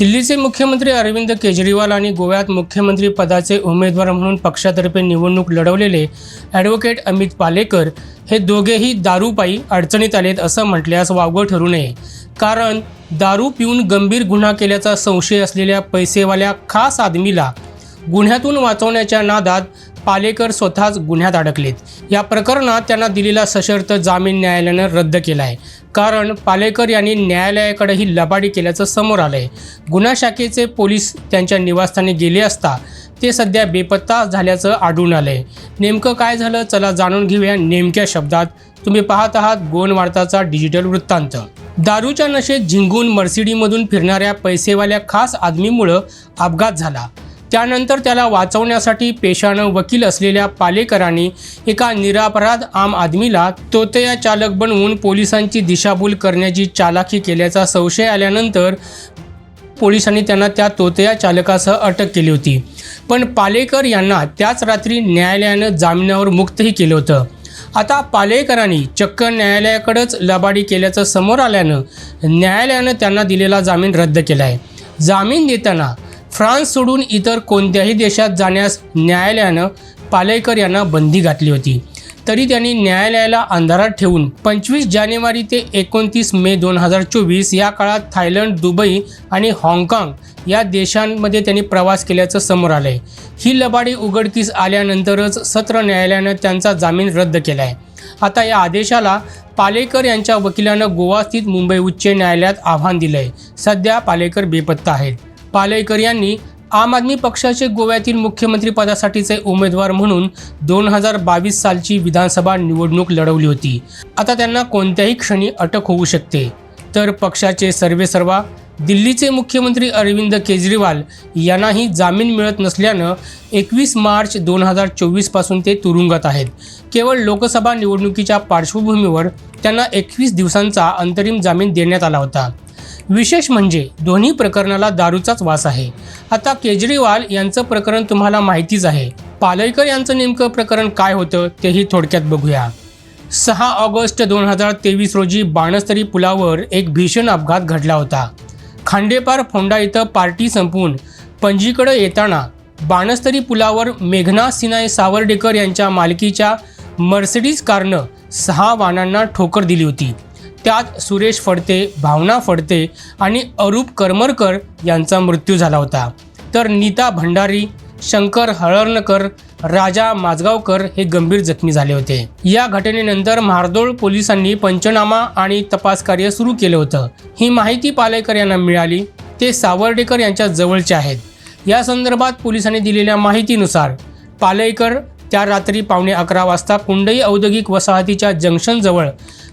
दिल्लीचे मुख्यमंत्री अरविंद केजरीवाल आणि गोव्यात मुख्यमंत्री पदाचे उमेदवार म्हणून पक्षातर्फे निवडणूक लढवलेले ॲडव्होकेट अमित पालेकर हे दोघेही दारूपायी अडचणीत आलेत असं म्हटल्यास वावगं ठरू नये. कारण दारू पिऊन गंभीर गुन्हा केल्याचा संशय असलेल्या पैसेवाल्या खास आदमीला गुन्ह्यातून वाचवण्याच्या नादात पालेकर स्वतःच गुन्ह्यात अडकलेत. या प्रकरणात त्यांना दिलेला सशर्त जामीन न्यायालयानं रद्द केला आहे कारण पालेकर यांनी न्यायालयाकडेही लबाडी केल्याचं समोर आलं आहे गुन्हा शाखेचे पोलीस त्यांच्या निवासस्थानी गेले असता ते सध्या बेपत्ता झाल्याचं आढळून आलं आहे नेमकं काय झालं चला जाणून घेऊया नेमक्या शब्दात. तुम्ही पाहत आहात गोन वार्ताचा डिजिटल वृत्तांत. दारूच्या नशेत झिंगून मर्सिडीमधून फिरणाऱ्या पैसेवाल्या खास आदमीमुळं अपघात झाला. त्यानंतर त्याला वाचवण्यासाठी पेशानं वकील असलेल्या पालेकरांनी एका निरापराध आम आदमीला तोतया चालक बनवून पोलिसांची दिशाभूल करण्याची चालाखी केल्याचा संशय आल्यानंतर पोलिसांनी त्यांना त्या तोतया चालकासह अटक केली होती. पण पालेकर यांना त्याच रात्री न्यायालयानं जामिनावर मुक्तही केलं होतं. आता पालेकरांनी चक्क न्यायालयाकडंच लबाडी केल्याचं समोर आल्यानं न्यायालयानं त्यांना दिलेला जामीन रद्द केला आहे जामीन देताना फ्रान्स सोडून इतर कोणत्याही देशात जाण्यास न्यायालयानं पालेकर यांना बंदी घातली होती. तरी त्यांनी न्यायालयाला अंधारात ठेवून पंचवीस जानेवारी ते एकोणतीस मे दोन हजार चोवीस या काळात थायलंड दुबई आणि हाँगकाँग या देशांमध्ये त्यांनी प्रवास केल्याचं समोर आलं आहे ही लबाडी उघडकीस आल्यानंतरच सत्र न्यायालयानं त्यांचा जामीन रद्द केला आहे आता या आदेशाला पालेकर यांच्या वकिलानं गोवा स्थित मुंबई उच्च न्यायालयात आव्हान दिलं आहे सध्या पालेकर बेपत्ता आहेत. पालयकर यांनी आम आदमी पक्षाचे गोव्यातील मुख्यमंत्री पदासाठीचे उमेदवार म्हणून दोन हजार बावीस सालची विधानसभा निवडणूक लढवली होती. आता त्यांना कोणत्याही क्षणी अटक होऊ शकते. तर पक्षाचे सर्वेसर्वा दिल्लीचे मुख्यमंत्री अरविंद केजरीवाल यांनाही जामीन मिळत नसल्यानं एकवीस मार्च दोन हजार चोवीसपासून ते तुरुंगात आहेत. केवळ लोकसभा निवडणुकीच्या पार्श्वभूमीवर त्यांना एकवीस दिवसांचा अंतरिम जामीन देण्यात आला होता. विशेष म्हणजे दोन्ही प्रकरणाला दारूचाच वास आहे. आता केजरीवाल यांचं प्रकरण तुम्हाला माहितीच आहे. पालयकर यांचं नेमकं प्रकरण काय होतं तेही थोडक्यात बघूया. सहा ऑगस्ट दोन हजार तेवीस रोजी बाणस्तरी पुलावर एक भीषण अपघात घडला होता. खांडेपार फोंडा इथं पार्टी संपवून पणजीकडे येताना बाणस्तरी पुलावर मेघना सिनाय सावर्डेकर यांच्या मालकीच्या मर्सिडीज कारनं सहा वाहनांना ठोकर दिली होती. त्यात सुरेश फडते भावना फडते आणि अरूप करमरकर यांचा मृत्यू झाला होता. तर नीता भंडारी शंकर हळर्णकर राजा माजगावकर हे गंभीर जखमी झाले होते. या घटनेनंतर म्हार्दोळ पोलिसांनी पंचनामा आणि तपास कार्य सुरू केलं होतं. ही माहिती पालेकर यांना मिळाली. ते सावर्डेकर यांच्या जवळचे आहेत. या संदर्भात पोलिसांनी दिलेल्या माहितीनुसार पालेकर त्या रात्री पावणे अकरा वाजता कुंडई औद्योगिक वसाहतीच्या जंक्शनजवळ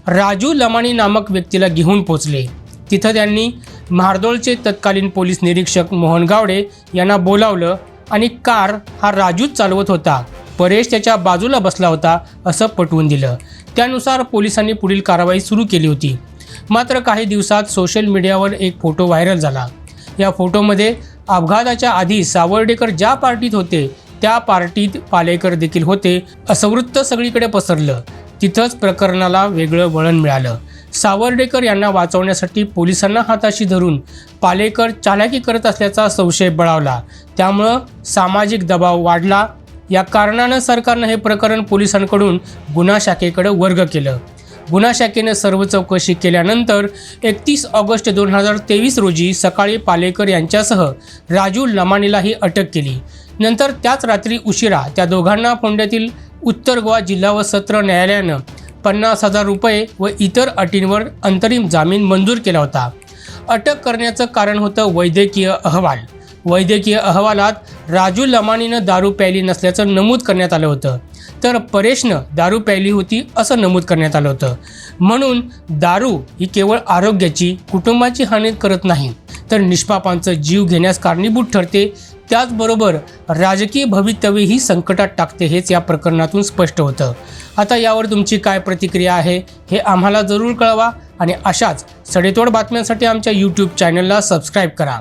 राजू लमाणी नामक व्यक्तीला घेऊन पोचले तिथं त्यांनी म्हार्दोळचे तत्कालीन पोलीस निरीक्षक मोहन गावडे यांना बोलावलं आणि कार हा राजूच चालवत होता. परेश त्याच्या बाजूला बसला होता असं पटवून दिलं. त्यानुसार पोलिसांनी पुढील कारवाई सुरू केली होती. मात्र काही दिवसात सोशल मीडियावर एक फोटो व्हायरल झाला. या फोटोमध्ये अपघाताच्या आधी सावर्डेकर ज्या पार्टीत होते त्या पार्टीत पालेकर देखील होते असं वृत्त सगळीकडे पसरलं. तिथंच प्रकरणाला वेगळं वळण मिळालं. सावर्डेकर यांना वाचवण्यासाठी पोलिसांना हाताशी धरून पालेकर चालाकी करत असल्याचा संशय बळावला. त्यामुळं सामाजिक दबाव वाढला. या कारणानं सरकारनं हे प्रकरण पोलिसांकडून गुन्हा शाखेकडे वर्ग केलं. गुन्हा शाखेनं सर्व चौकशी केल्यानंतर एकतीस ऑगस्ट दोन हजार तेवीस रोजी सकाळी पालेकर यांच्यासह राजू लमानीलाही अटक केली. नंतर त्याच रात्री उशिरा त्या दोघांना फोंड्यातील उत्तर गोवा जिल्हा व सत्र न्यायालयानं पन्नास हजार रुपये व इतर अटींवर अंतरिम जामीन मंजूर केला होता. अटक करण्याचं कारण होतं वैद्यकीय अहवाल. वैद्यकीय अहवालात राजू लमानीनं दारू प्यायली नसल्याचं नमूद करण्यात आलं होतं. तर परेशनं दारू प्यायली होती असं नमूद करण्यात आलं होतं. म्हणून दारू ही केवळ आरोग्याची कुटुंबाची हानी करत नाही तर निष्पापांचं जीव घेण्यास कारणीभूत ठरते. त्याचबरोबर राजकीय भवितव्यही संकटात टाकते हेच या प्रकरणातून स्पष्ट होतं. आता यावर तुमची काय प्रतिक्रिया आहे हे आम्हाला जरूर कळवा आणि अशाच सडेतोड बातम्यांसाठी आमच्या यूट्यूब चॅनलला सबस्क्राईब करा.